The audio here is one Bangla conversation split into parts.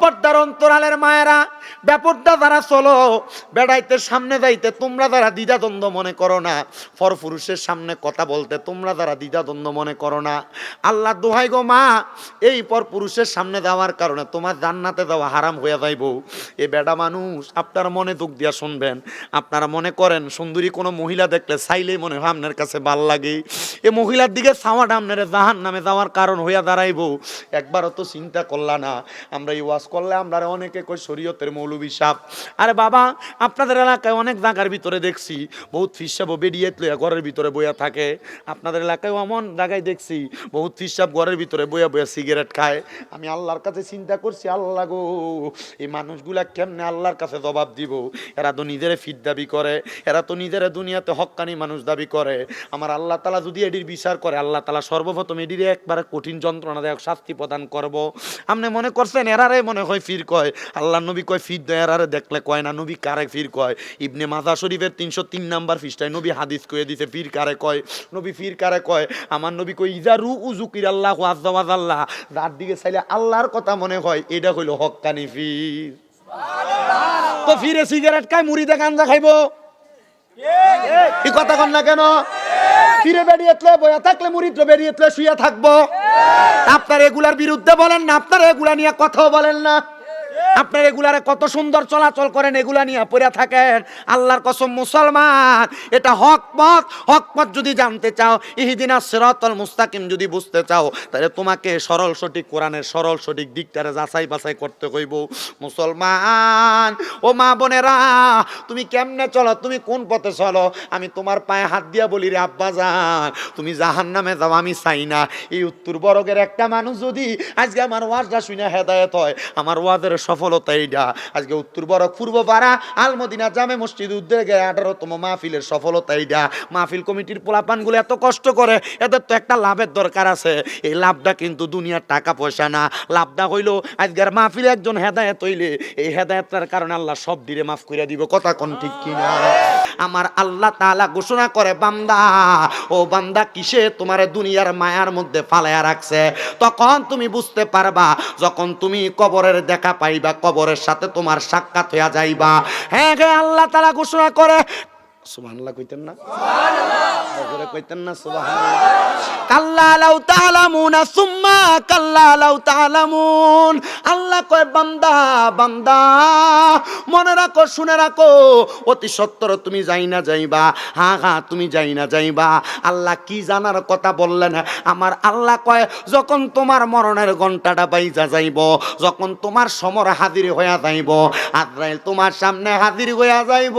পর্দার অন্তরালের মায়েরা ব্যাপারটা যারা চলো, বেড়াইতে সামনে যাইতে তোমরা যারা দ্বিধাদ্বন্দ্ব মনে করো না পর পুরুষের সামনে কথা বলতে তোমরা যারা দ্বিধাদ্বন্দ্ব মনে করো না। আল্লাহ দোহাই গো মা, এই পর পুরুষের সামনে যাওয়ার কারণে তোমার জান্নাতে যাওয়া হারাম হয়ে যাইব। এ বেডা মানুষ, আপনার মনে দুঃখ দিয়া শুনবেন। আপনারা মনে করেন, সুন্দরী কোনো মহিলা দেখলে চাইলেই মনে হয় আপনার কাছে ভালো লাগে। এ মহিলার দিকে চাওয়াটা আপনার জাহান নামে যাওয়ার কারণ হইয়া দাঁড়াইব। একবারও তো চিন্তা করলা না, আমরা এই ওয়াজ করলে আমরা অনেকে কই শরীয়তের মৌলবী সাপ আরে বাবা, আপনাদের এলাকায় অনেক জায়গার ভিতরে দেখছি, বহুত ফিসাবও বেরিয়ে লইয়া ঘরের ভিতরে বইয়া থাকে। আপনাদের এলাকায় এমন জায়গায় দেখছি, বহুত ফিসাব ঘরের ভিতরে বইয়া বইয়া সিগারেট খায়। আমি আল্লাহর কাছে চিন্তা করছি, আল্লাহ গো, এই মানুষগুলা কেমনে আল্লাহর কাছে জবাব দিব? এরা তো নিজেরে ফিট দাবি করে, এরা তো নিজেরা দুনিয়াতে হকানি মানুষ দাবি করে। আমার আল্লাহ তালা যদি এটির বিচার করে, আল্লাহ তালা সর্বপ্রথম এটির একবারে কঠিন যন্ত্রণাদায়ক শাস্তি প্রদান করব। আপনি মনে করছেন, এরারে মনে হয় ফির কয়? আল্লাহ নবী কয় ফির দেয় এরারে দেখলে কয় না নবী কারে ফির কয়? ইবনে মাজা শরীফের তিনশো তিন নাম্বার ফিসটায় নবী হাদিস কয়ে দিছে ফির কারে কয়? নবী ফির কারে কয়? আমার নবী কয় ইজারু উজুকির আল্লাহ আজ্জাওয়াজ আল্লাহ যার দিকে চাইলে আল্লাহর কথা মনে হয় এটা হইল হক্কানি ফির। তো ফিরে সিগারেট খায় মুড়িতে গাঞ্জা খাইবো? এই কথা কন না কেন? ফিরে বেরিয়েতলে বয়া থাকলে মুরিদ্র বেরিয়েতলে শুয়ে থাকব। আপনার এগুলার বিরুদ্ধে বলেন না আপনার এগুলা নিয়ে কথাও বলেন না। আপনার এগুলারে কত সুন্দর চলাচল করেন, এগুলা নিয়ে পড়ে থাকেন। আল্লাহর কসম মুসলমান, এটা হক পথ। হক পথ যদি জানতে চাও, ইহিদিনা সিরাতাল মুস্তাকিম যদি বুঝতে চাও, তাহলে তোমাকে সরল সঠিক কোরআনের সরল সঠিক দিকটারে যাচাই বাছাই করতে কইব মুসলমান, ও মা বোনেরা, তুমি কেমনে চলো? তুমি কোন পথে চলো? আমি তোমার পায়ে হাত দিয়া বলি রে আব্বা যান তুমি জাহান নামে যাও, আমি চাই না। এই উত্তর বরগের একটা মানুষ যদি আজকে আমার ওয়াজটা শুনে হেদায়ত হয়, আমার ওয়াজের সফলতা এইটা আজকে উত্তর বরক পূর্ব পাড়া, আলমদিনা জামে মসজিদ উদ্যোগে আঠারোতম মাহফিলের সফলতা এইটা মাহফিল কমিটির পোলাপানগুলো এত কষ্ট করে, এদের তো একটা লাভের দরকার আছে। এই লাভটা কিন্তু দুনিয়ার টাকা পয়সা না। লাভটা হইল, আজকের মাহফিলে একজন হেদায়ত হইলে, এই হেদায়তটার কারণে আল্লাহ সব দিলে মাফ করে দিব। কথা কোন ঠিক কিনা? আমার আল্লাহ তাআলা ঘোষণা করে, বান্দা, ও বান্দা কিসে তোমার দুনিয়ার মায়ার মধ্যে ফালায়া রাখছে? তখন তুমি বুঝতে পারবা, যখন তুমি কবরের দেখা পাইবা কবরের সাথে তোমার সাক্ষাৎ হইয়া যাইবা। হ্যাঁ আল্লাহ তারা ঘোষণা করে সুবহানাল্লাহ কইতেন না? সুবহানাল্লাহ। কইতেন না সুবহানাল্লাহ। কাল্লা লাউ তাআলামুনা সুম্মা কাল্লা লাউ তাআলামুন। আল্লাহ কয় বান্দা বান্দা মনে রাখো শুনে রাখো অতি সত্তর তুমি যাই না যাইবা। হ্যাঁ হ্যাঁ তুমি যাই না যাইবা। আল্লাহ কি জানার কথা বললেন? আমার আল্লাহ কয় যখন তোমার মরণের ঘন্টাটা বাইজা যাইব যখন তোমার সমর হাজির হইয়া যাইব আজরাইল তোমার সামনে হাজির হইয়া যাইব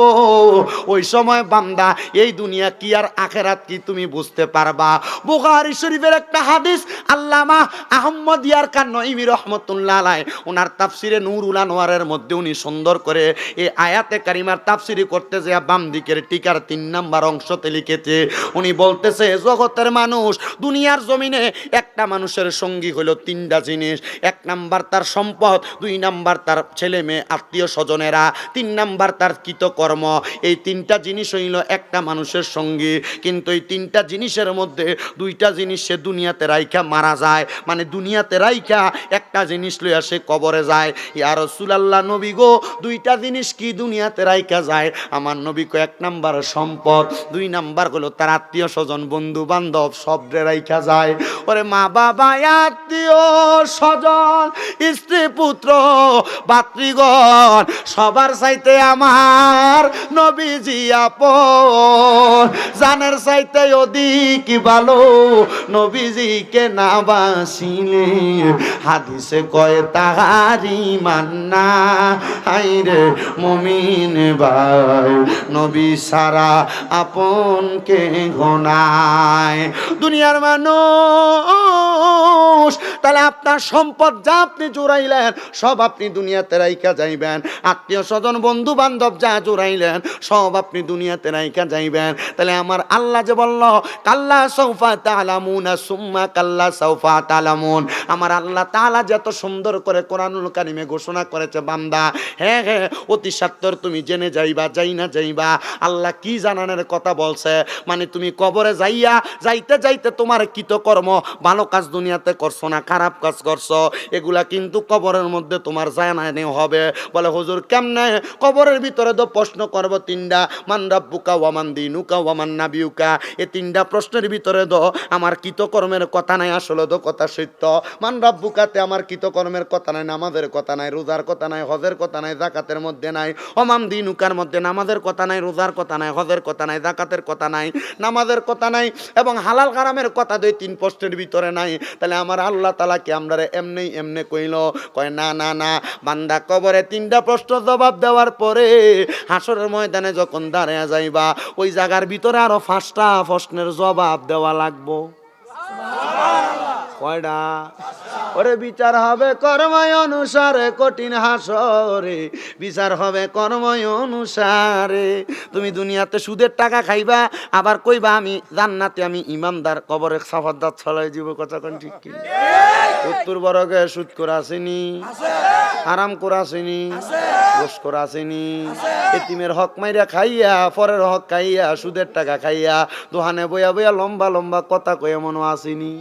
ওই সময় বান্দা, এই দুনিয়া কি আর আখেরাত কি তুমি বুঝতে পারবা? বুখারী শরীফের একটা হাদিস, আল্লামা আহমদ ইয়ার কান নঈমি রহমতুল্লাহ আলাই ওনার তাফসিরে নূরুল আনোয়ারের মধ্যে উনি সুন্দর করে এই আয়াতে কারিমার তাফসিরি করতে যে বাম দিকের টিকার তিন নাম্বার অংশতে লিখেছে, উনি বলতেছে, জগতের মানুষ, দুনিয়ার জমিনে একটা মানুষের সঙ্গী হলো তিনটা জিনিস, এক নাম্বার তার সম্পদ, দুই নাম্বার তার ছেলে মেয়ে, আত্মীয় স্বজনেরা, তিন নাম্বার তার কৃতকর্ম, এই তিনটা জিনিস হইল একটা মানুষের সঙ্গে। কিন্তু এই তিনটা জিনিসের মধ্যে দুইটা জিনিস সে দুনিয়াতে রাইখা মারা যায়। মানে দুনিয়াতে রাইখা একটা জিনিস লইয়া সে কবরে যায়। ইয়া রসুলাল্লাহ, নবী গো, দুইটা জিনিস কি দুনিয়াতে রাইখা যায়? আমার নবী কো এক নাম্বার সম্পদ, দুই নাম্বার হলো তার আত্মীয় স্বজন, বন্ধু বান্ধব, সবরে রাইখা যায়। ওরে মা বাবা, আত্মীয় স্বজন, স্ত্রী পুত্র, ভাতৃগণ, সবার চাইতে আমার নবীজি আপন। জানের চাইতে অধিক ভালো নবীজিকে না বাসিলে। হাদিসে কয় তাহারি মান্না। হাইরে মমিন ভাই, নবী সারা আপনকে ঘনায়? দুনিয়ার মানুষ, তাহলে আপনার সম্পদ যা আপনি জোড়াইলেন, সব আপনি দুনিয়াতে রাইকা যাইবেন। আত্মীয় স্বজন বন্ধু বান্ধব যা জোড়াইলেন, সব আপনি দুনিয়াতে রাইকা যাইবেন। তাহলে আমার আল্লাহ যে বলল, কাল্লা সৌফা তালামুন আর সুম্মা কাল্লা সৌফা তালামুন আমার আল্লাহ যে এত সুন্দর করে কোরআনুল কারিমে ঘোষণা করেছে বান্দা হ্যাঁ হ্যাঁ অতি সত্তর তুমি জেনে যাইবা, যাই না যাইবা। আল্লাহ কি জানানোর কথা বলছে? মানে তুমি কবরে যাইয়া, যাইতে যাইতে তোমার কৃতকর্ম, ভালো কাজ দুনিয়াতে করছ না, খারাপ কাজ করছ। এগুলা কিন্তু কবরের মধ্যে তোমার জানানি হবে। বলে, হুজুর, কেমনে? কবরের ভিতরে তো প্রশ্ন করব তিনটা, মান রাব্বুকা ওয়ামান দিনুকা ওয়ামান নাবিউকা। এ তিনটা প্রশ্নের ভিতরে তো আমার কৃতকর্মের কথা নাই আসলে তো কথা সত্য। মান রাব্বুকাতে আমার কৃতকর্মের কথা নাই নামাজের কথা নাই রোজার কথা নাই হজের কথা নাই জাকাতের মধ্যে নাই। অমান দিনুকার মধ্যে নামাজের কথা নাই রোজার কথা নাই হজের কথা নাই জাকাতের কথা নাই নামাজের কথা নাই এবং হালাল কারামের কথা দুই তিন প্রশ্নের ভিতরে নাই। তাহলে আমার আল্লাহ তালা কি আমরা এমনি এমনি কইল? কয় না না না। বান্দা কবরে তিনটা প্রশ্ন জবাব দেওয়ার পরে হাসরের ময়দানে যখন দাঁড়ায় যাইবা ওই জায়গার ভিতরে আরও পাঁচটা প্রশ্নের জবাব দেওয়া লাগবো। কয়টা ওরে বিচার হবে কর্ময় অনুসারে, কঠিন হাসরে। বিচার হবে কর্ময় অনুসারে। তুমি দুনিয়াতে সুদের টাকা খাইবা, আবার কইবা আমি জান্নাতে আমি ইমানদার, কবরে সাফাদ্দার ছলাই জীব কথা কোন ঠিক কি? উত্তর বরগে সুদ করে আসেনি আরাম করে আসেনি গোস করে আসেনি। এতিমের হক মাইরা খাইয়া পরের হক খাইয়া, সুদের টাকা খাইয়া, দোহানে বইয়া বইয়া লম্বা লম্বা কথা কয়ে মনো আসেনি।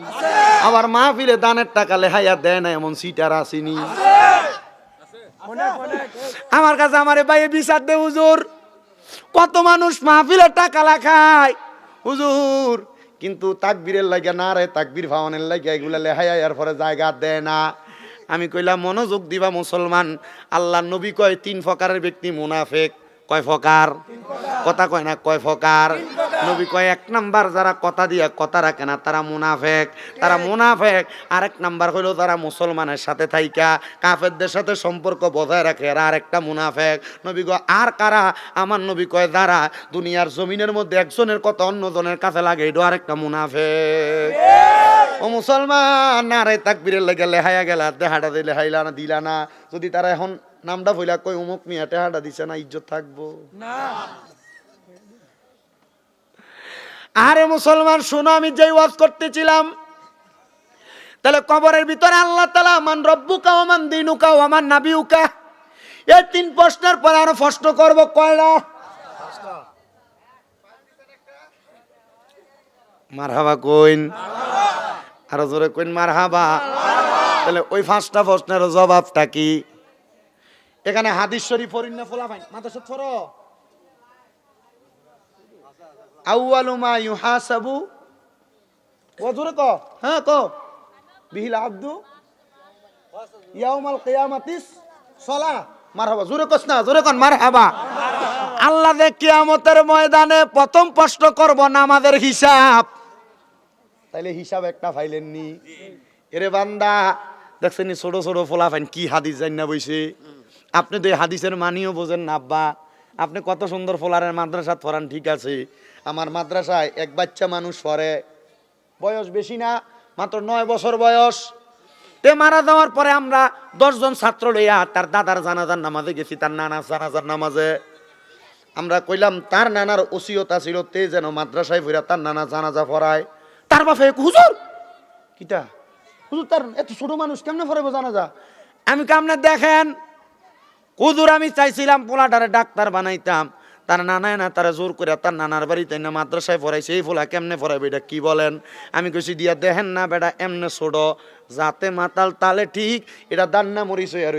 আবার মাহফিলে দানের টাকা লেহাইয়া দেয় না এমন সিটার আসেনি। আমার কাছে আমার ভাই বিচার দে হুজুর। কত মানুষ মাহফিলে টাকা লাখায়। হুজুর কিন্তু তাকবীরের লাগিয়া না রে তাকবীর ভাওয়ানের লাগিয়া এগুলা লেহাইয়া এর পরে জায়গা দেয় না। আমি কইলাম মনোযোগ দিবা মুসলমান। আল্লাহ নবী কয় তিন ফকারের ব্যক্তি মুনাফেক। কয় ফকার কথা কয় না কয় ফকার নবী কয় এক নাম্বার যারা কথা দিয়ে কথা রাখে না তারা মুনাফেক। তারা মুনাফেক। আরেক নাম্বার হইল তারা মুসলমানের সাথে থাইকা কাফেরদের সাথে সম্পর্ক বজায় রাখে এরা আরেকটা মুনাফেক। নবী কয় আর কারা? আমার নবী কয় যারা দুনিয়ার জমিনের মধ্যে একজনের কথা অন্যজনের কাছে লাগে এটা আরেকটা মুনাফেক। ও মুসলমান না রে তাকবীরের লেগে লেহাইয়া গেলা দেহাটা দিলে হাইলা না দিলা না। যদি তারা এখন নামটা ভইলা কই অমুক মিয়া টেহাটা দিছে না ইজ্জত থাকব। না। আরে মুসলমান শোনো আমি যেই ওয়াজ করতেছিলাম তাহলে কবরের ভিতরে আল্লাহ তালা মান রব্বুকা ওমান দিনুকা ওমান নাবিউকা এই তিন প্রশ্নের পরে আরও প্রশ্ন করব কয়টা মারহাবা কইন। আরও জোরে কইন মারহাবা। তাহলে ওই পাঁচটা প্রশ্নের জবাবটা কি? এখানে হাদিস শরীফ ফরিন্না ফোলা ভাই মাদ্রাসা ফরো আউয়ালু মা ইউহাসাবু। ও জোরে ক। হ্যাঁ ক। বিহিল আব্দু। ইয়াউমাল কিয়ামাতিস সলা। মারহাবা। জোরে কস না, জোরে কন, মারহাবা। আল্লাহ দে কিয়ামতের ময়দানে প্রথম প্রশ্ন করব নামাজের হিসাব। তাইলে হিসাব একটা ফাইলেন নি। এরে বান্দা, দেখছেন ছোট ছোট ফোলা ফাইন কি হাদিস জান না বইছে? আপনি তো হাদিসের মানিও বোঝেন না, আব্বা। আপনি কত সুন্দর ফোলারের মাদ্রাসা পড়ান, ঠিক আছে। আমার মাদ্রাসায় এক বাচ্চা মানুষ পড়ে। বয়স বেশি না, মাত্র নয় বছর বয়স। তে মারা যাওয়ার পরে আমরা দশজন ছাত্র লইয়া তার দাদার জানাজার নামাজে গেছি, তার নানার জানাজার নামাজে। আমরা কইলাম, তার নানার ওসিয়তা ছিল তে যেন মাদ্রাসায় ফিরা তার নানা জানাজা পড়ায়। তার বাপে হুজুর? কিটা? হুজুর, তার এত ছোট মানুষ কেমনে পড়াবো জানাজা? আমি কেমনে দেখেন হুজুর, আমি চাইছিলাম পোলাটারে ডাক্তার বানাইতাম। তার নানায় না তারা জোর করে তার নানার বাড়িতে না মাদ্রাসায় পড়াইছে। এই ফোলা কেমনে পড়াইবে এটা কি বলেন? আমি কইছি, দিয়া দেখেন না বেটা, এমনে ছোট, যাতে মাতাল তালে ঠিক, এটা দান্না মরিচ হইয়া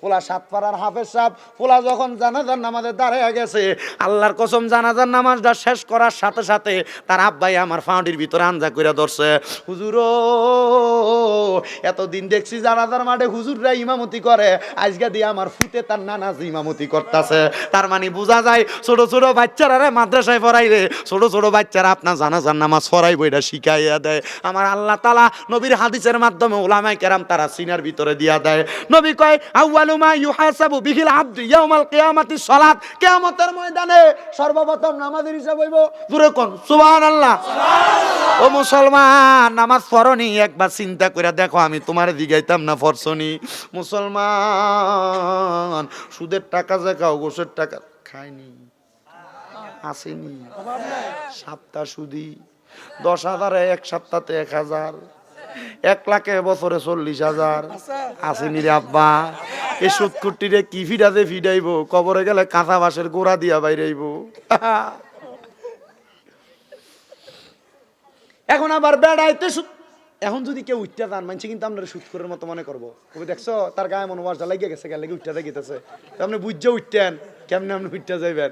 পোলা সাত পাড়ার হাফেজ সাহ পোলা যখন জানাজার নামাজে দাঁড়াইয়া গেছে, আল্লাহর কসম জানাজার নামাজটা শেষ করার সাথে সাথে তার আব্বাই আমার ফাউন্ডির ভিতরে আঞ্জা করে ধরছে। হুজুর এতদিন দেখছি জানাজার মাঠে হুজুররা ইমামতি করে। আজকে দিয়ে আমার ফুতে তার নানাজ ইমামতি করতেছে। তার মানে বোঝা যায় ছোট ছোট বাচ্চারা রে মাদ্রাসায় পড়াইলে ছোট ছোট বাচ্চারা আপনার জানাজার নামাজ পড়াইবো এটা শিখাইয়া দেয়। আমার আল্লাহ তালা নবীর হাদিসের মাধ্যমে ওলামাই কেরাম তারা সিনার ভিতরে দিয়া দেয়। নবী কয় আউয়ালুমা ইউহাসাবু বিহিল আব্দু ইয়াউমাল কিয়ামাতি সালাত। কিয়ামতের ময়দানে সর্বপ্রথম নামাজের হিসাব হইব জোরে কোন? সুবহানাল্লাহ। ও মুসলমান নামাজ পড়নি একবার চিন্তা করে দেখো। আমি তোমার দিগাইতাম না ফরসনি। মুসলমান, সুদের টাকা খাও, গোসের টাকা খায়নি আসেনি। সপ্তাহ সুদি, দশ হাজারে এক সপ্তাহতে এক হাজার, এক লাখে বছরে চল্লিশ হাজার, আসেনি রে আব্বা। এই সুৎকুট্টি রে কি ফিডাতে ফিডাইব? কবরে গেলে কাঁচা বাঁশের গোড়া দিয়া বাইরাইব। এখন আবার বেড়াইতে সুদ- এখন যদি কেউ উঠতে যান মানুষ কিন্তু আপনার সুদ করার মতো মনে করব। কবি দেখছ, তার গায়ে মনে ওয়াজটা লাগিয়ে গেছে গেলে উঠতে দেখিতেছে আপনি বুঝছে উঠতেন, কেমনে আপনি উঠতে যাইবেন?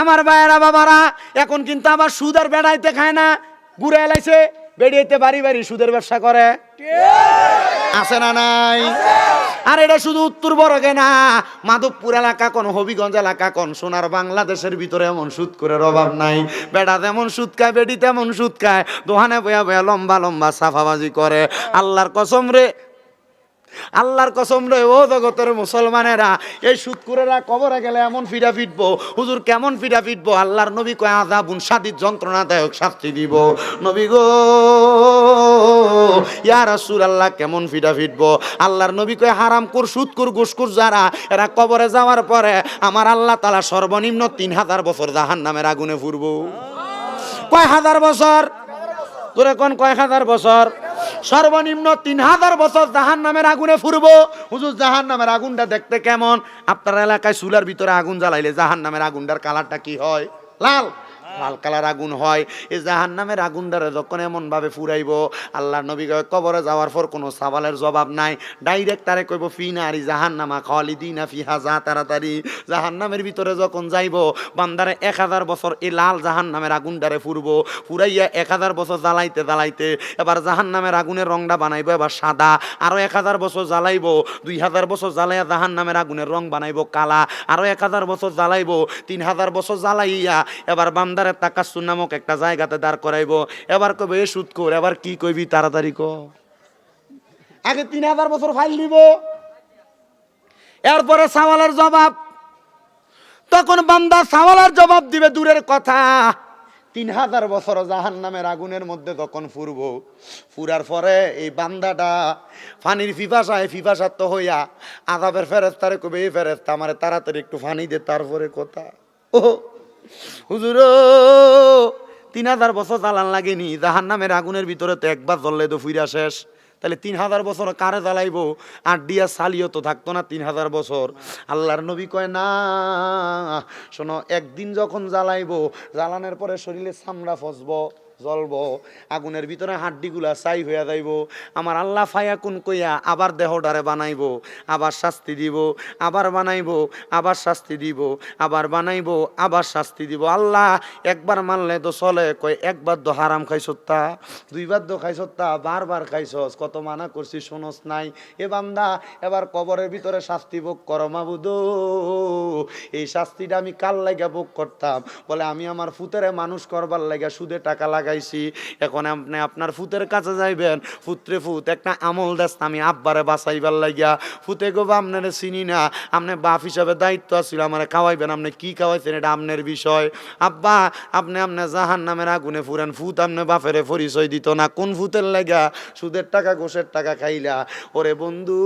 আমার ভাইয়েরা, বাবারা, এখন কিন্তু আবার সুদ আর বেড়াইতে খায় না, ঘুরে এলাইছে। বেড়িয়েতে বাড়ি বাড়ি সুদের ব্যবসা করে। আছে না নাই? আর এটা শুধু উত্তর বড়কে না, মাধবপুর এলাকা কোন, হবিগঞ্জ এলাকা কোন, সোনার বাংলাদেশের ভিতরে এমন সুদ করে অভাব নাই। বেটা তেমন সুদ খায় বেটি তেমন সুদ খায়, দোহানে বয়া বয়া লম্বা লম্বা সাফাবাজি করে। আল্লাহর কসম রে আল্লাহর কসম রে ও জগতের মুসলমানেরা, এই সুৎকুরেরা কবরে গেলে এমন ফিরা ফিটবো। হুজুর কেমন ফিরা ফিটবো? আল্লাহর নবী কয় আজাবুন সাদির যন্ত্রণাদায়ক শাস্তি দিব। নবী গো, ইয়া রাসূল আল্লাহ কেমন ফিরা ফিটবো? আল্লাহর নবী কয়, হারাম কুর সুৎকুর ঘুসকুর যারা, এরা কবরে যাওয়ার পরে আমার আল্লাহ তালা সর্বনিম্ন তিন হাজার বছর জাহান নামের আগুনে ফুরবো। কয় হাজার বছর? তোরে কোন কয় হাজার বছর? সর্বনিম্ন তিন হাজার বছর জাহান নামের আগুনে ফুরবো। হুজুর জাহান নামের আগুনটা দেখতে কেমন? আপনার এলাকায় চুলার ভিতরে আগুন জ্বালাইলে জাহান নামের আগুনটার কালারটা কি হয়? লাল। লাল কালার আগুন হয়, এই জাহান নামের আগুন আগুনটারে যখন এমন ভাবে ফুরাইব, আল্লাহ নবী কবরে যাওয়ার পর কোনো সওয়ালের জবাব নাই। ডাইরেক্ট তারে কইব, ফি না নারি জাহান নামা খালিদিনা ফিহা যা তাড়াতাড়ি। জাহান নামের ভিতরে যখন যাইব, বান্দারে এক হাজার বছর এই লাল জাহান নামের আগুন আগুনটারে ফুরবো, ফুরাইয়া এক হাজার বছর জ্বালাইতে জ্বালাইতে, এবার জাহান নামের আগুনের রংটা বানাইব, এবার সাদা, আরও এক হাজার বছর জ্বালাইবো, দুই হাজার বছর জ্বালাইয়া জাহান নামের আগুনের রং বানাইব কালা, আরও এক হাজার বছর জ্বালাইবো, তিন হাজার বছর জ্বালাইয়া, এবার বান্দারে তাকাসু নামক একটা জায়গাতে দাঁড় করাইবো। এবার কবে এ সুদ কর এবার কি কইবি তাড়াতাড়ি ক? আগে তিন হাজার বছর ফাইল দিব এরপরে সাওয়ালের জবাব। তখন বান্দা সাওয়ালের জবাব দিবে দূরের কথা। তিন হাজার বছর জাহান নামের আগুনের মধ্যে তখন ফুরব। ফুরার পরে এই বান্দাটা ফানির ফিফাসায় ফিফাসাত্ত হইয়া আজাবের ফেরেস্তারে কবে এই ফেরেস্তা আমারে তাড়াতাড়ি একটু ফানি দে তারপরে কথা। ও হুজুর, তিন হাজার বছর জ্বালান লাগেনি। জাহান নামের আগুনের ভিতরে তো একবার জ্বললে তো ফুইরা শেষ। তাহলে তিন হাজার বছর কারে জ্বালাইবো? আর ডিয়া সালিও তো থাকতো না তিন হাজার বছর। আল্লাহর নবী কয়, না, শোনো, একদিন যখন জ্বালাইবো, জ্বালানের পরে শরীরে চামড়া ফসবো। জ্বলবো, আগুনের ভিতরে হাড্ডিগুলা চাই হইয়া যাইব। আমার আল্লাহ ফায়া কোন কইয়া আবার দেহডারে বানাইব, আবার শাস্তি দিব, আবার বানাইব, আবার শাস্তি দিব, আবার বানাইব, আবার শাস্তি দিব। আল্লাহ একবার মানলে তো চলে, কয় একবার তো হারাম খাইছত্তা দুইবার তো খাইছত্তা বারবার খাইছস, কত মানা করছি শোনস নাই। এ বান্দা, এবার কবরের ভিতরে শাস্তি ভোগ করো মাবুদ। এই শাস্তিটা আমি কাল লাগা ভোগ করতাম? বলে, আমি আমার ফুতেরে মানুষ করবার লাগা সুদে টাকা লাগাইছি। এখন আপনি আপনার ফুতের কাছে যাইবেন, ফুতরে ফুত, একটা আমল দেশ আমি আব্বারে বাঁচাইবার লাগিয়া। ফুতে গো আপনারে চিনি না, আপনি বাপ হিসাবে দায়িত্ব আছিল, আমারে খাওয়াইবেন, আপনি কি খাওয়াইছেন এটা আপনার বিষয়। আব্বা, আপনি আপনি জাহান নামের আগুনে ফুরেন, ফুত আপনি বাপেরে পরিচয় দিত না, কোন ফুতের লাগা সুদের টাকা গোসের টাকা খাইলা। ওরে বন্ধু,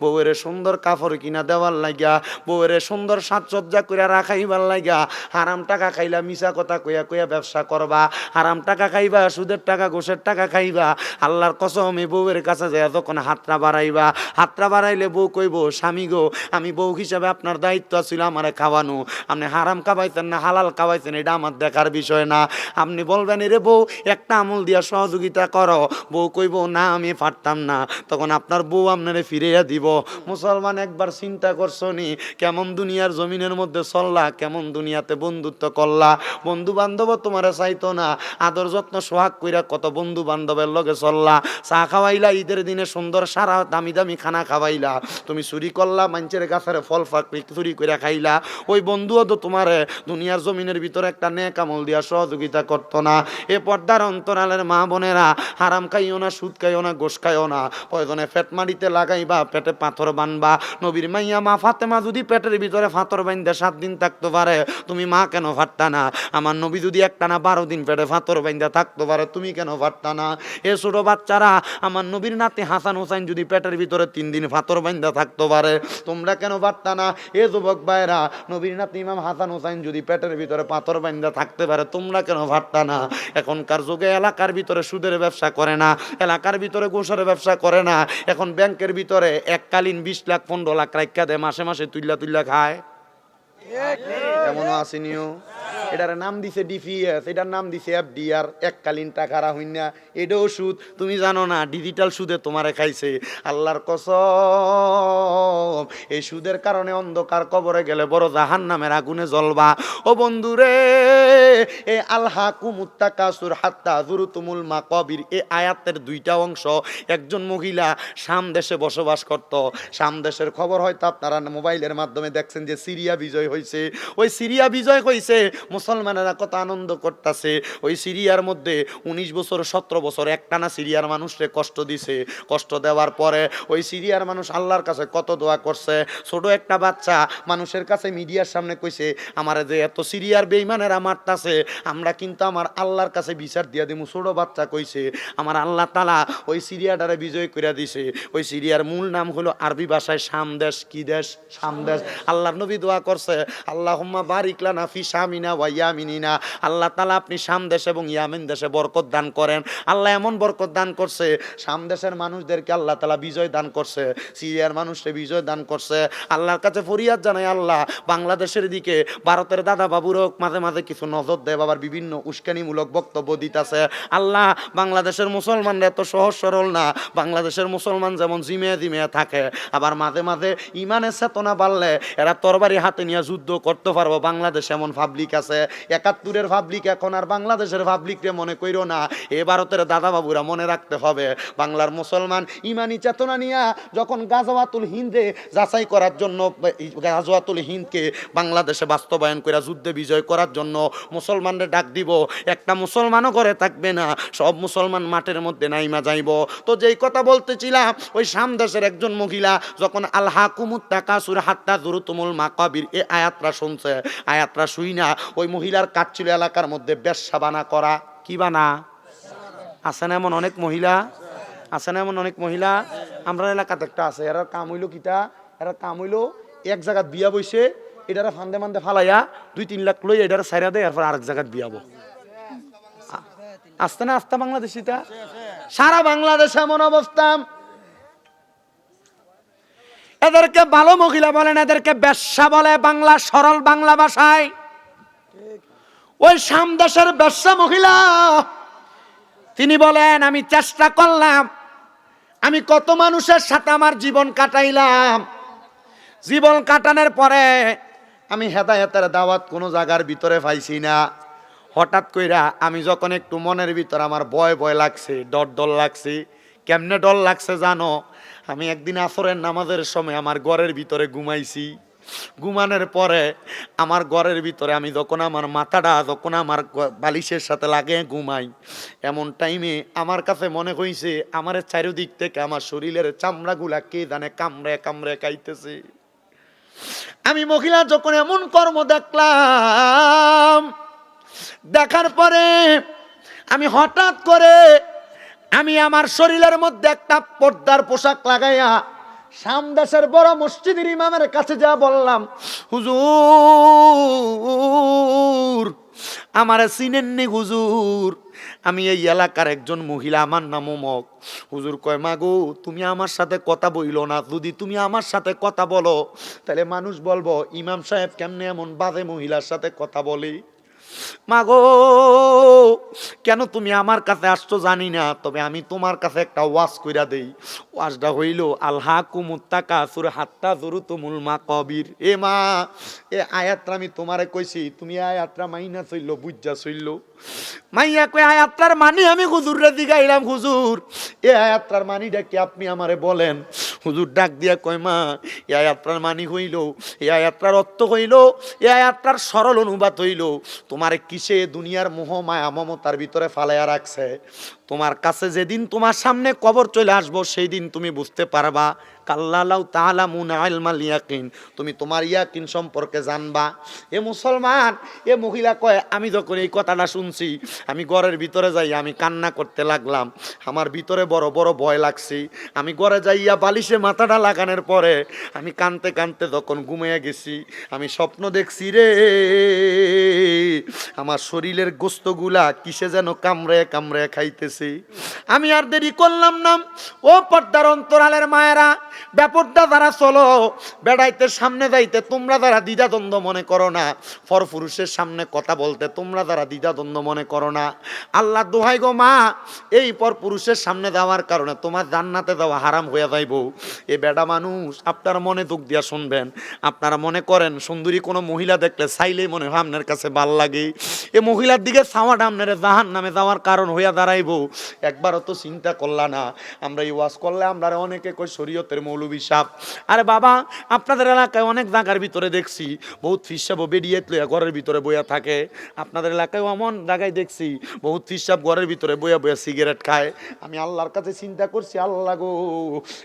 বউয়ের সুন্দর কাপড় কিনা দেওয়ার লাগিয়া, বউয়ের সুন্দর সাজসজ্জা কইরা রাখাইবার লাগিয়া, হারাম টাকা খাইলা মিশা কথা কইয়া কইয়া ব্যবসা করবা, হারাম টাকা খাইবা, সুদের টাকা গোসের টাকা খাইবা, আল্লাহর কসম এই বউয়ের কাছে যায় যখন হাতটা বাড়াইবা। হাতটা বাড়াইলে বউ কইব, স্বামী গো, আমি বউ হিসাবে আপনার দায়িত্ব ছিল আমারে খাওয়ানো। আপনি হারাম খাওয়াইছেন না, হালাল খাওয়াইছেন এটা আমার দেখার বিষয় না। আপনি বলবেন রে বউ, একটা আমল দিয়া সহযোগিতা করো। বউ কইব, না, আমি পারতাম না। তখন আপনার বউ আপনারে ফিরিয়ে দিব। মুসলমান একবার চিন্তা করছ নি কেমন দুনিয়ার জমিনের মধ্যে চললা, কেমন দুনিয়াতে বন্ধুত্ব করলা। বন্ধু বান্ধব তোমারে চাইতো না। আদর যত্ন সোহাগ কইরা কত বন্ধু বান্ধবের লগে চললা। চা খাওয়াইলা, ঈদের দিনে সুন্দর সারা দামি দামি খানা খাওয়াইলা। তুমি চুরি করলা মানুষের গাছের ফল ফাকড়ি চুরি করে খাইলা। ওই বন্ধুও তো তোমারে দুনিয়ার জমিনের ভিতরে একটা নেক আমল দিয়া সহযোগিতা করতো না। এ পর্দার অন্তরালের মা বোনেরা, হারাম খাইও না, সুদ খাইও না গোস খাইও না। প্রয়োজনে ফেট মারিতে লাগাইবা, পেটে পাথর বানবা। নবীর মাইয়া, মা ফাতেমা যদি পেটের ভিতরে পাথর বান্ধে সাত দিন থাকতে পারে, তুমি মা কেন পারতা না? আমার নবী যদি একটা না বারো দিন পেটে পাথর বান্ধে থাকতে পারে। তুমি কেন পারতা না এ ছোট বাচ্চারা আমার নবীর নাতি হাসান হোসাইন যদি পেটের ভিতরে তিন দিন পাথর বান্ধে থাকতে পারে তোমরা কেন পারতা না এ যুবক ভাইরা নবীর নাতি ইমাম হাসান হোসাইন যদি পেটের ভিতরে পাথর বান্ধে থাকতে পারে তোমরা কেন পারতা না এখনকার যুগে এলাকার ভিতরে সুদের ব্যবসা করে না এলাকার ভিতরে গোসরের ব্যবসা করে না। এখন ব্যাংকের ভিতরে এককালীন বিশ লাখ পনেরো লাখ রাখা দেয় মাসে মাসে তুইলা তুইলা খায়। এমনও আসেনিও এটার নাম দিছে ডিপিএস এটার নাম দিছে এফডিআর এককালীন টাকারা হইনা এটাও সুদ। তুমি জানো না ডিজিটাল সুদে তোমারে খাইছে। আল্লাহর কসম, এই সুদের কারণে অন্ধকার কবরে গেলে বড় জাহান নামের আগুনে জ্বলবা। ও বন্ধুরে, এ আল্হা কুমুত্তাকাসুর হাত্তা জুরুতুমুল মা কবির এ আয়াতের দুইটা অংশ। একজন মহিলা শাম দেশে বসবাস করত। শাম দেশের খবর হয়তো আপনারা মোবাইলের মাধ্যমে দেখছেন যে সিরিয়া বিজয় হয়েছে ওই সিরিয়া বিজয় হয়েছে মুসলমানেরা কত আনন্দ করতেছে। ওই সিরিয়ার মধ্যে উনিশ বছর, সতেরো বছর একটানা সিরিয়ার মানুষরে কষ্ট দিছে। কষ্ট দেওয়ার পরে ওই সিরিয়ার মানুষ আল্লাহর কাছে কত দোয়া করছে। ছোট একটা বাচ্চা মানুষের কাছে মিডিয়ার সামনে কইছে, আমার যে এত সিরিয়ার বেইমানেরা মারতাছে, আমরা কিন্তু আমার আল্লাহর কাছে বিচার দিয়া দিমু। ছোট বাচ্চা কইছে, আমার আল্লাহ তালা ওই সিরিয়াটারে বিজয় করে দিছে। ওই সিরিয়ার মূল নাম হলো আরবি ভাষায় সামদেশ কি দেশ? সামদেশ আল্লাহর নবী দোয়া করছে আল্লাহ বারিকলা না ফি শামিনা ওয়া ইয়ামিনিনা। আল্লাহ তালা আপনি শাম দেশ এবং ইয়ামিন দেশে বরকত দান করেন। আল্লাহ এমন বরকত দান করছে, শাম দেশের মানুষদেরকে আল্লাহ তালা বিজয় দান করছে, সিরিয়ার মানুষকে বিজয় দান করছে। আল্লাহর কাছে ফরিয়াদ জানাই আল্লাহ, বাংলাদেশের দিকে ভারতের দাদা বাবুরও মাঝে মাঝে কিছু নজর দেয়, বাবার বিভিন্ন উস্কানিমূলক বক্তব্য দিতেছে। আল্লাহ, বাংলাদেশের মুসলমানরা এত সহজ সরল না, বাংলাদেশের মুসলমান যেমন জিমে জিমে থাকে, আবার মাঝে মাঝে ইমানের চেতনা বাড়লে এরা তরবারি হাতে নিয়ে যুদ্ধ করতে পারব, বাংলাদেশ এমন পাবলিক আছে। একাত্তরের পাবলিক এখন আর বাংলাদেশের পাবলিকরে মনে কইরো না। এ ভারতের দাদা বাবুরা মনে রাখতে হবে, বাংলার মুসলমান ইমানি চেতনা নিয়া যখন গাজওয়াতুল হিন্দে যাচাই করার জন্য গাজওয়াতুল হিন্দকে বাংলাদেশে বাস্তবায়ন করে যুদ্ধে বিজয় করার জন্য মুসলমানদের ডাক দিব, একটা মুসলমানও ঘরে থাকবে না, সব মুসলমান মাঠের মধ্যে নাইমা যাইব। তো যেই কথা বলতেছিলাম, ওই সামদেশের একজন মহিলা যখন আল্লাহ কুমুত টাকা সুর হাত্তা জুরুতুমুল মাকাবির, এ আয়াতরা শুনছে আয়াতরা শুই না ওই মহিলার কাজ এলাকার মধ্যে ব্যবসা বানা করা। কি বানা? আছে না এমন অনেক মহিলা? আছে না এমন অনেক মহিলা? আমরা এলাকাতে একটা আছে। এরা কাম হইল কিটা এরা কাম হইল এক জায়গাত বিয়া বইছে, এটারে ফান্দে মান্দে ফালাইয়া দুই তিন লাখ লই এটারে সাইরা দেয়, এরপর আরেক জায়গাত বিয়াবো আসতে না আসতে বাংলাদেশিটা সারা বাংলাদেশে এমন অবস্থা। এদেরকে ভালো মহিলা বলেন, এদেরকে ব্যবসা বলে বাংলা সরল বাংলা ভাষায়। ওই সামদেশের ব্যবসা মহিলা, তিনি বলেন, আমি চেষ্টা করলাম। আমি কত মানুষের সাথে আমার জীবন কাটাইলাম। জীবন কাটানোর পরে আমি হেদায়েতের দাওয়াত কোনো জায়গার ভিতরে পাইছি না। হঠাৎ কইরা আমি যখন একটু মনের ভিতর আমার ভয় ভয় লাগছে, ডর ডর লাগছে, কেমনে ডর লাগছে জানো? আমি একদিন আসরের নামাজের সময় আমার ঘরের ভিতরে ঘুমাইছি। ঘুমানোর পরে আমার ঘরের ভিতরে আমি যখন আমার মাথাটা, যখন আমার বালিশের সাথে লাগে ঘুমাই, এমন টাইমে আমার কাছে মনে হইছে, আমার চারিদিক থেকে আমার শরীরের চামড়াগুলা কে জানে কামড়ে কামড়ে খাইতেছে। আমি মহিলা যখন এমন কর্ম দেখলাম, দেখার পরে আমি হঠাৎ করে আমি আমার শরীরের মধ্যে একটা পর্দার পোশাক লাগাইয়া সামদেশের বড় মসজিদের ইমামের কাছে যা বললাম, হুজুর, আমারে চিনেননি হুজুর? আমি এই এলাকার একজন মহিলা, আমার নাম অমক হুজুর কয়, মাগো, তুমি আমার সাথে কথা বইলো না। যদি তুমি আমার সাথে কথা বলো, তাহলে মানুষ বলব, ইমাম সাহেব কেমনে এমন বাজে মহিলার সাথে কথা বলে? মাগো, কেন তুমি আমার কাছে আসছো জানি না, তবে আমি তোমার কাছে একটা ওয়াশ কইরা দেই। ওয়াশটা হইল আল্লাহ কুমুত্তা কাসুর হাত্তা জরু তুমুল মা কবির এ মা, এ আয়াত্রা আমি তোমারে কইছি, তুমি আয়াত্রা মাইনা চইল বুঝা চইল মাইয়া কই আয়াতটার মানি আমি হুজুরে দিগাইলাম হুজুর। এ আয়াতটার মানিটা কি আপনি আমারে বলেন। হুজুর ডাক দিয়া কয়, মা, এ আয়াতটার মানি হইল, এ আয়াতটার অর্থ হইল, এ আয়াতটার সরল অনুবাদ হইল। তোমার কিসে দুনিয়ার মোহ মায়া মমতার ভিতরে ফালাইয়া রাখছে? তোমার কাছে যেদিন তোমার সামনে কবর চলে আসব সেই দিন তুমি বুঝতে পারবা কাল্লালাউ তাআলামুন ইলমাল ইয়াকিন। তুমি তোমার ইয়াকিন সম্পর্কে জানবা। এ মুসলমান, এ মহিলা কয়, আমি যখন এই কথাটা শুনছি, আমি ঘরের ভিতরে যাই, আমি কান্না করতে লাগলাম। আমার ভিতরে বড় বড় ভয় লাগছে। আমি ঘরে যাইয়া বালিশে মাথাটা লাগানোর পরে, আমি কানতে কানতে যখন ঘুমিয়ে গেছি, আমি স্বপ্ন দেখছি রে, আমার শরীরের গোস্তগুলা কিসে যেন কামড়ে কামড়ে খাইতেছে। আমি আর দেরি করলাম না। ও পর্দার অন্তরালের মায়েরা ব্যাপারটা যারা চলো, বেড়াইতে সামনে যাইতে তোমরা যারা দ্বিধাদ্বন্দ্ব মনে করো না ফর পুরুষের সামনে কথা বলতে তোমরা যারা দ্বিধাদ্বন্দ্ব মনে করো না। আল্লাহ দোহাই গো মা, এই পর পুরুষের সামনে দেওয়ার কারণে তোমার জান্নাতে দেওয়া হারাম হয়ে যাইব। এ বেডা মানুষ, আপনার মনে দুঃখ দিয়া শুনবেন। আপনারা মনে করেন, সুন্দরী কোনো মহিলা দেখলে চাইলেই মনে হয় আপনার কাছে ভালো লাগে। এ মহিলার দিকে চাওয়াটা আপনার জাহান নামে যাওয়ার কারণ হইয়া দাঁড়াইব। একবারও তো চিন্তা করলা না। আমরা এই ওয়াজ করলে আমরা অনেকে কই শরীয়তের মৌলবী সাপ আরে বাবা, আপনাদের এলাকায় অনেক জায়গার ভিতরে দেখছি। বহুত ফিসাব বেরিয়ে লইয়া ঘরের ভিতরে বইয়া থাকে। আপনাদের এলাকায় এমন জায়গায় দেখছি, বহুত ফিসাব ঘরের ভিতরে বইয়া বইয়া সিগারেট খায়। আমি আল্লাহর কাছে চিন্তা করছি, আল্লাহ গো,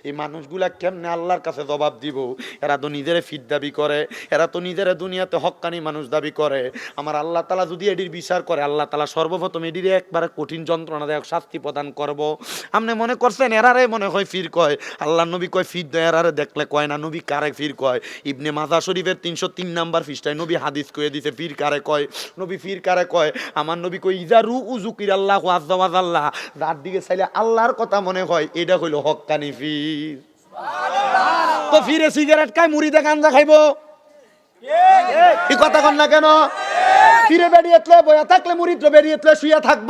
এই মানুষগুলা কেমনে আল্লাহর কাছে জবাব দিব? এরা তো নিজেরে ফিট দাবি করে, এরা তো নিজেরা দুনিয়াতে হক্কানি মানুষ দাবি করে। আমার আল্লাহ তালা যদি এটির বিচার করে, আল্লাহ তালা সর্বপ্রথম এটির একবারে কঠিন যন্ত্রণাদায়ক শাস্তি প্রদান করব। আপনি মনে করছেন এরারে মনে হয় ফির কয়, আল্লাহ নবী কয় ফির দেয় এরারে দেখলে কয় না, নবী কারে ফির কয়? ইবনে মাজা শরীফের তিনশো তিন নাম্বার ফিসটায় নবী হাদিস কয়ে দিছে, ফির কারে কয়? নবী ফির কারে কয়? আমার নবী কই ইজা রু উজুকির আল্লাহ আজ্জাওয়াজ আল্লাহ যার দিকে চাইলে আল্লাহর কথা মনে হয়, এটা হইল হক্কানি ফির। তো ফিরে সিগারেট খায় মুড়িতে গাঞ্জা খাইবো? এই কথা কন না কেন? ফিরে বেরিয়েতলে বয়া থাকলে মুরিদ্র বেরিয়েতলে শুয়ে থাকব।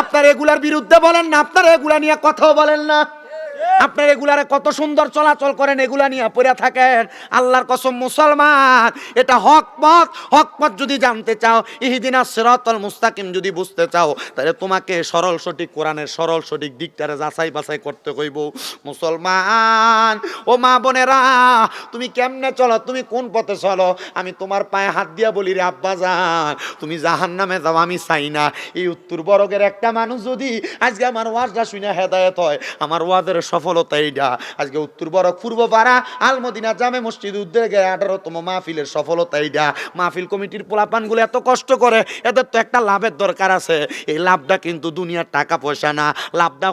আপনার এগুলার বিরুদ্ধে বলেন না, আপনার এগুলা নিয়ে কথাও বলেন না। আপনার এগুলারে কত সুন্দর চলাচল করেন, এগুলা নিয়ে পড়ে থাকেন। আল্লাহর কসম মুসলমান, এটা হক পথ। হক পথ যদি জানতে চাও, ইহিদিনা সিরাতাল মুস্তাকিম যদি বুঝতে চাও, তাহলে তোমাকে সরল সঠিক কোরআনের সরল সঠিক দিকটারে যাচাই বাছাই করতে কইব মুসলমান, ও মা বোনেরা, তুমি কেমনে চলো? তুমি কোন পথে চলো? আমি তোমার পায়ে হাত দিয়া বলি রে, আব্বা যান তুমি জাহান নামে যাও, আমি চাই না। এই উত্তর বরগের একটা মানুষ যদি আজকে আমার ওয়াজটা শুনে হেদায়ত হয়, আমার ওয়াজের সফলতা এইটা আজকে উত্তর বরক পূর্ব পাড়া, আলমদিনা জামে মসজিদ উদ্যোগে আঠারোতম মাহফিলের সফলতা এইটা মাহফিল কমিটির পোলাপানগুলো এত কষ্ট করে, এদের তো একটা লাভের দরকার আছে। এই লাভটা কিন্তু দুনিয়ার টাকা পয়সা না। লাভটা